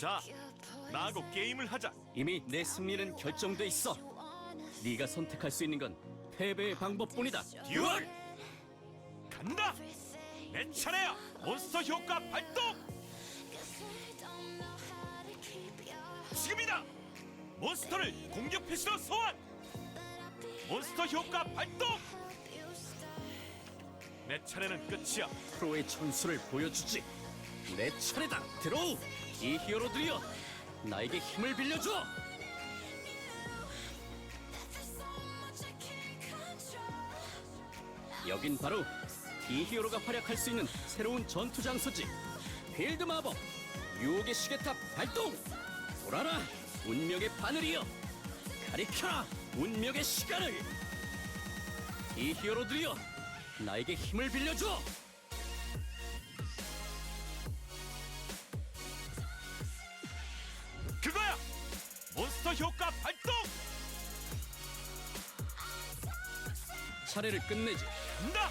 자, 나하고 게임을 하자. 이미 내 승리는 결정돼 있어. 네가 선택할 수 있는 건 패배의 방법뿐이다. 듀얼! 간다! 내 차례야! 몬스터 효과 발동! 지금이다! 몬스터를 공격 패시로 소환! 몬스터 효과 발동! 내 차례는 끝이야. 프로의 천수를 보여주지. 내 차례다. 들어오. 이 히어로들이여. 나에게 힘을 빌려줘. 여긴 바로 이 히어로가 활약할 수 있는 새로운 전투 장소지. 필드 마법. 유혹의 시계탑 발동. 돌아라. 운명의 바늘이여. 가리켜라. 운명의 시간을. 이 히어로들이여. 나에게 힘을 빌려줘. 몬스터 효과 발동! 차례를 끝내지. 간다!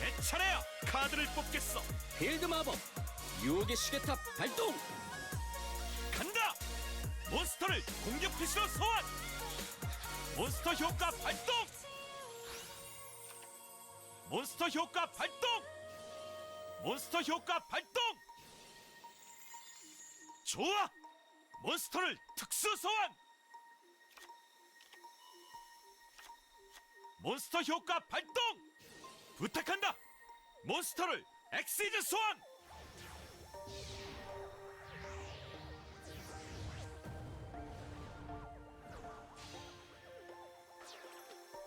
내 차례야! 카드를 뽑겠어! 필드 마법. 유혹의 시계탑 발동. 간다! 몬스터를 공격 패시로 소환! 몬스터 효과 발동! 몬스터 효과 발동! 몬스터 효과 발동! 좋아! 몬스터를 특수 소환! 몬스터 효과 발동! 부탁한다! 몬스터를 엑시즈 소환!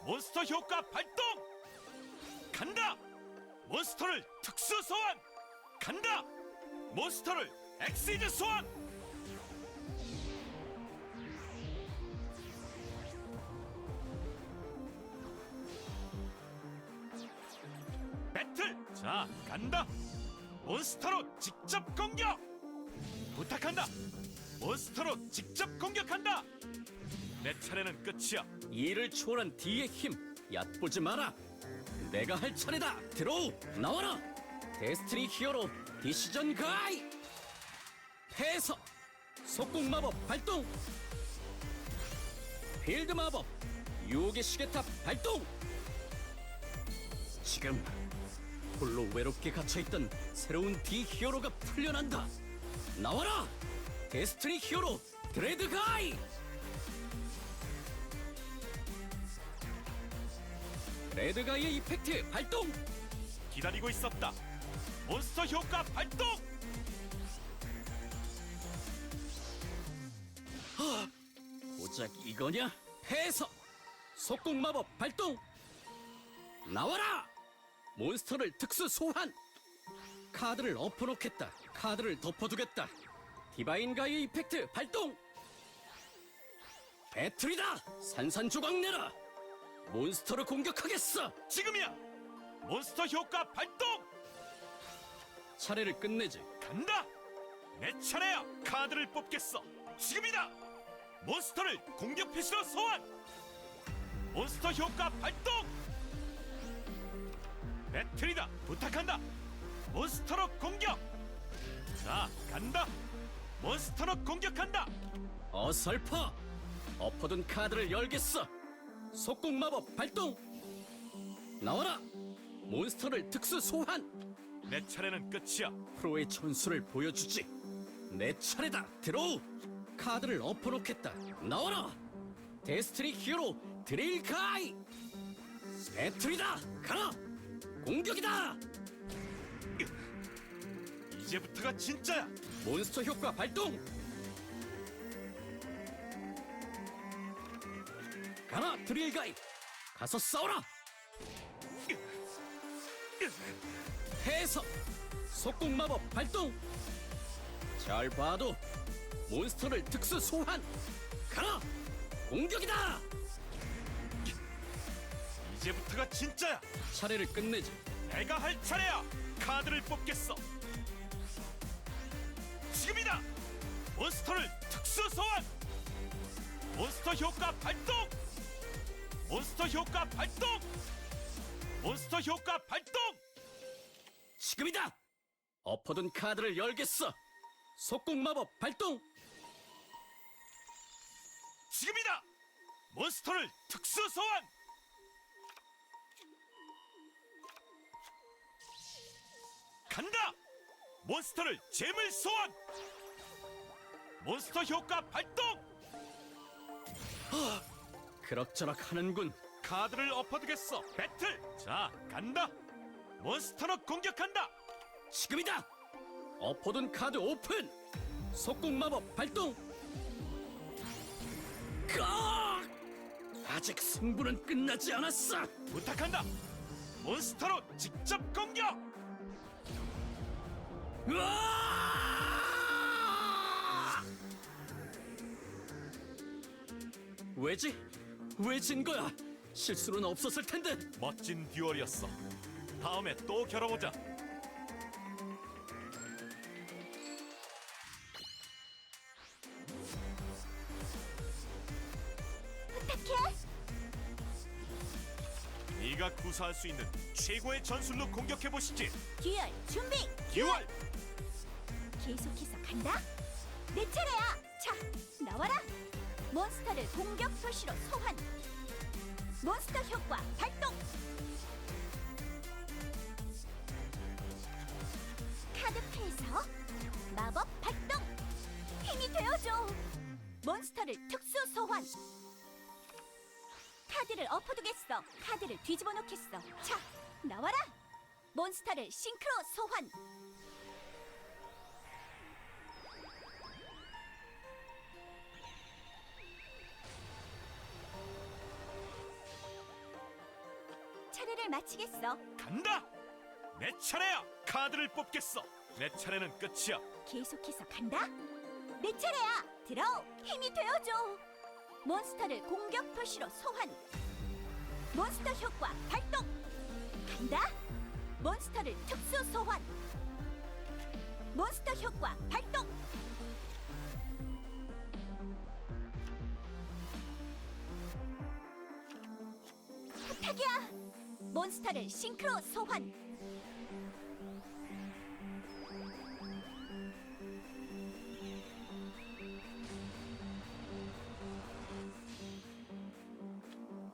몬스터 효과 발동! 간다! 몬스터를 특수 소환! 간다! 몬스터를 엑시즈 소환! 간다! 몬스터로 직접 공격! 부탁한다! 몬스터로 직접 공격한다! 내 차례는 끝이야. 이를 초월한 D의 힘. 얕보지 마라. 내가 할 차례다. 들어오. 나와라. 데스티니 히어로 디시전 가이. 패서. 속공 마법 발동. 필드 마법. 유혹의 시계탑 발동. 지금 홀로 외롭게 갇혀있던 새로운 D 히어로가 풀려난다. 나와라. 데스티니 히어로 드레드 가이. 레드 가이의 이펙트 발동! 기다리고 있었다. 몬스터 효과 발동! 고작 이거냐? 해서! 속공 마법 발동! 나와라! 몬스터를 특수 소환! 카드를 엎어놓겠다. 카드를 덮어두겠다. 디바인 가이의 이펙트 발동! 배틀이다! 산산조각 내라! 몬스터를 공격하겠어! 지금이야! 몬스터 효과 발동! 차례를 끝내지. 간다! 내 차례야! 카드를 뽑겠어! 지금이다! 몬스터를 공격 패시로 소환! 몬스터 효과 발동! 배틀이다! 부탁한다! 몬스터로 공격! 자, 간다! 몬스터로 공격한다! 어설퍼! 엎어둔 카드를 열겠어! 속공 마법 발동! 나와라! 몬스터를 특수 소환! 내 차례는 끝이야! 프로의 천수를 보여주지! 내 차례다! 들어오! 카드를 엎어놓겠다! 나와라! 데스트리 히어로 드레일 카이! 배틀이다! 가라! 공격이다! 이제부터가 진짜야! 몬스터 효과 발동! 가라 드릴 가이! 가서 싸워라! 해서 속공 마법 발동! 잘 봐도 몬스터를 특수 소환! 가라! 공격이다! 이제부터가 진짜야! 차례를 끝내지 내가 할 차례야! 카드를 뽑겠어! 지금이다! 몬스터를 특수 소환! 몬스터 효과 발동! 몬스터 효과 발동! 몬스터 효과 발동! 지금이다! 엎어둔 카드를 열겠어! 속공 마법 발동 지금이다! 몬스터를 특수 소환! 간다! 몬스터를 재물 소환! 몬스터 효과 발동! 그럭저럭 하는군 카드를 엎어두겠어 배틀! 자 간다! 몬스터로 공격한다! 지금이다 엎어둔 카드 오픈 속공 마법 발동 까 아직 승부는 끝나지 않았어 부탁한다! 몬스터로 직접 공격! 으아! 왜지? 왜 진 거야? 실수는 없었을 텐데. 멋진 듀얼이었어 다음에 또 겨뤄보자 부탁해. 네가 구사할 수 있는 최고의 전술로 공격해 보시지. 듀얼 준비. 듀얼 계속해서 간다. 내 차례야. 자, 나와라. 몬스터를 공격 표시로 소환. 몬스터 효과 발동. 카드 패에서 마법 발동. 힘이 되어줘. 몬스터를 특수 소환. 카드를 엎어두겠어. 카드를 뒤집어 놓겠어. 자, 나와라. 몬스터를 싱크로 소환. 마치겠어. 간다. 내 차례야. 카드를 뽑겠어. 내 차례는 끝이야. 계속해서 간다. 내 차례야. 들어. 힘이 되어줘. 몬스터를 공격 표시로 소환. 몬스터 효과 발동. 간다. 몬스터를 특수 소환. 몬스터 효과 발동. 몬스터를 싱크로 소환.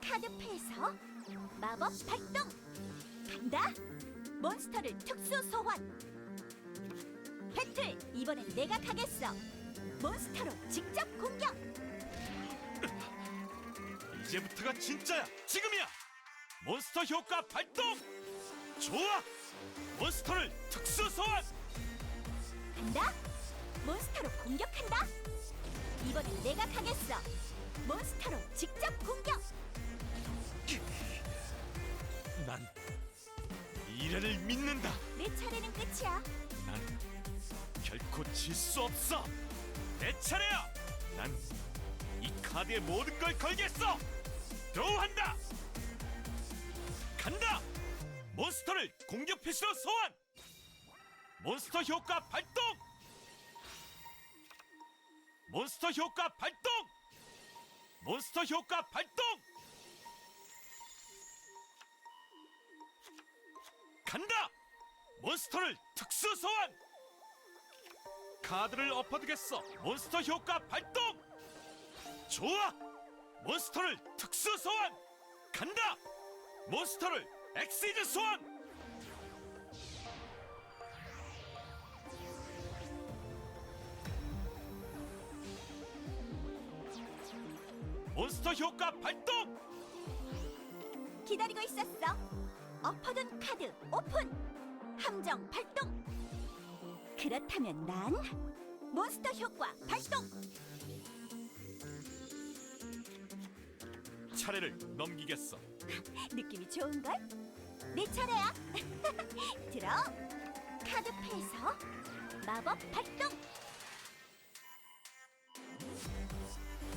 카드 패에서 마법 발동 간다 몬스터를 특수 소환 배틀 이번엔 내가 가겠어 몬스터로 직접 공격 이제부터가 진짜야. 지금이야. 몬스터 효과 발동. 좋아. 몬스터를 특수 소환. 간다 몬스터로 공격한다 이번엔 내가 가겠어 몬스터로 직접 공격 난 미래를 믿는다. 내 차례는 끝이야 난 결코 질 수 없어. 내 차례야. 난 이 카드에 모든 걸 걸겠어. 드로우한다. 간다. 몬스터를 공격 표시로 소환. 몬스터 효과 발동. 몬스터 효과 발동. 몬스터 효과 발동. 간다. 몬스터를 특수 소환. 카드를 엎어두겠어. 몬스터 효과 발동. 좋아. 몬스터를 특수 소환. 간다. 몬스터를 엑시즈 소환. 몬스터 효과 발동. 기다리고 있었어 엎어둔 카드 오픈 함정 발동 그렇다면 난 몬스터 효과 발동 차례를 넘기겠어. 느낌이 좋은걸? 내 차례야. 들어. 카드 패에서 마법 발동.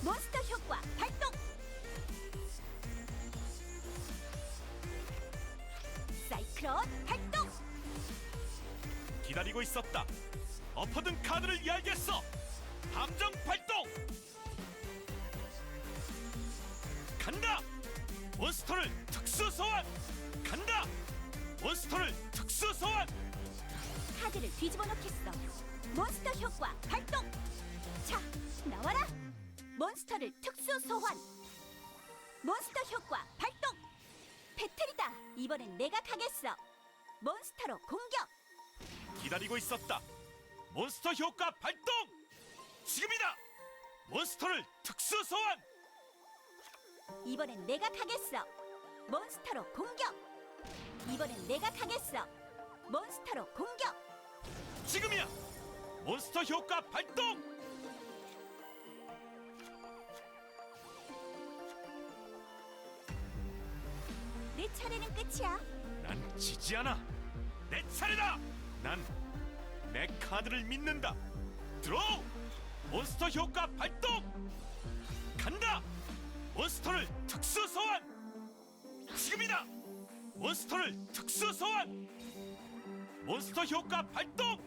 몬스터 효과 발동. 사이클론 발동. 기다리고 있었다. 엎어둔 카드를 이야기했어. 함정 발동. 간다. 몬스터를 특수 소환. 간다. 몬스터를 특수 소환. 카드를 뒤집어 놓겠어. 몬스터 효과 발동. 자, 나와라. 몬스터를 특수 소환. 몬스터 효과 발동. 배틀이다. 이번엔 내가 가겠어. 몬스터로 공격. 기다리고 있었다. 몬스터 효과 발동! 지금이다! 몬스터를 특수 소환! 이번엔 내가 가겠어. 몬스터로 공격. 이번엔 내가 가겠어. 몬스터로 공격. 지금이야! 몬스터 효과 발동! 내 차례는 끝이야. 난 지지 않아! 내 차례다! 난 내 카드를 믿는다! 드로우! 몬스터 효과 발동! 몬스터를 특수 소환! 지금이다! 몬스터를 특수 소환! 몬스터 효과 발동!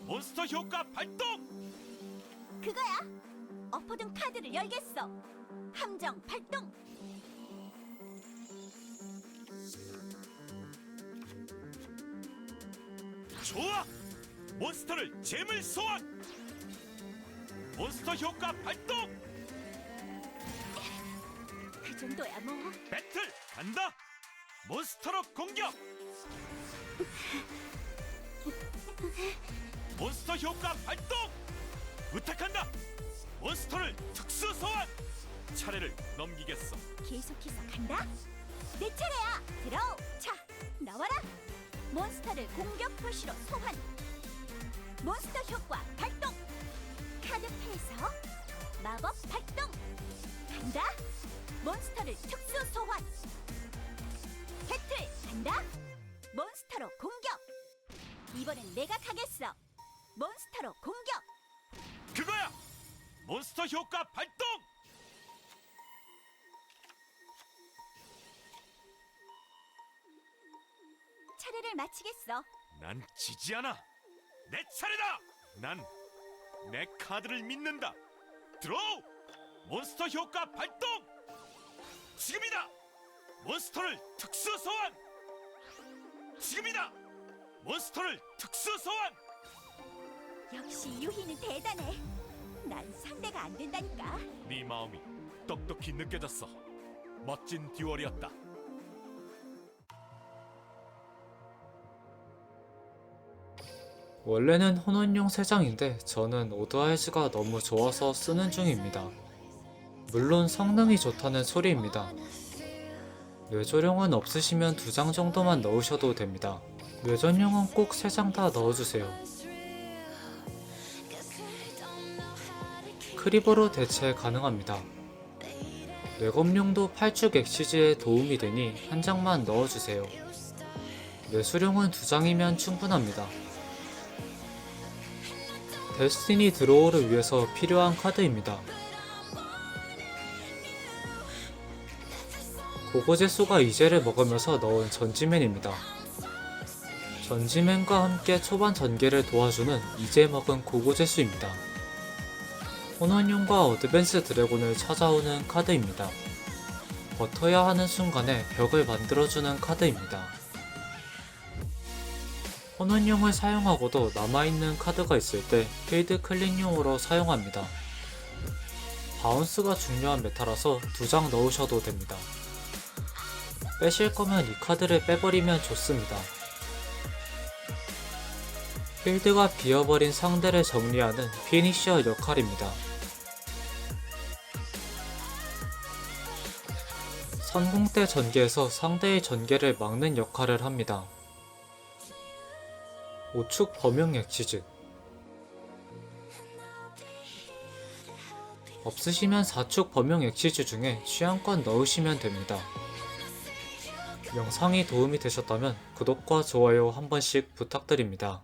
몬스터 효과 발동! 그거야. 엎어둔 카드를 열겠어. 함정 발동. 좋아! 몬스터를 재물 소환! 몬스터 효과 발동! 그 정도야 뭐. 배틀 간다! 몬스터로 공격! 몬스터 효과 발동! 부탁한다! 몬스터를 특수 소환! 차례를 넘기겠어. 계속해서 간다. 내 차례야. 들어. 자, 나와라. 몬스터를 공격 표시로 소환. 몬스터 효과 발동. 카드 패에서 마법 발동. 간다. 몬스터를 특수 소환. 배틀 간다. 몬스터로 공격. 이번엔 내가 가겠어. 몬스터로 공격. 그거야! 몬스터 효과 발동! 차례를 마치겠어. 난 지지 않아! 내 차례다! 난 내 카드를 믿는다! 드로우! 몬스터 효과 발동! 지금이다! 몬스터를 특수 소환! 지금이다! 몬스터를 특수 소환! 역시 유희는 대단해. 난 상대가 안 된다니까. 네 마음이 똑똑히 느껴졌어. 멋진 듀얼이었다. 원래는 혼원용 3장인데 저는 오드아이즈가 너무 좋아서 쓰는 중입니다. 물론 성능이 좋다는 소리입니다. 뇌조령은 없으시면 2장 정도만 넣으셔도 됩니다. 뇌전용은 꼭 3장 다 넣어주세요. 크리버로 대체 가능합니다. 뇌검용도 8축 엑시즈에 도움이 되니 한 장만 넣어주세요. 뇌수령은 2장이면 충분합니다. 데스티니 드로우를 위해서 필요한 카드입니다. 고고제수가 이제를 먹으면서 넣은 전지맨입니다. 전지맨과 함께 초반 전개를 도와주는 이제 먹은 고고제수입니다. 혼원용과 어드밴스 드래곤을 찾아오는 카드입니다. 버텨야 하는 순간에 벽을 만들어주는 카드입니다. 혼원용을 사용하고도 남아있는 카드가 있을 때 필드 클릭용으로 사용합니다. 바운스가 중요한 메타라서 두 장 넣으셔도 됩니다. 빼실 거면 이 카드를 빼버리면 좋습니다. 필드가 비어버린 상대를 정리하는 피니셔 역할입니다. 선공대 전개에서 상대의 전개를 막는 역할을 합니다. 5축 범용 엑시즈 없으시면 4축 범용 엑시즈 중에 취향권 넣으시면 됩니다. 영상이 도움이 되셨다면 구독과 좋아요 한 번씩 부탁드립니다.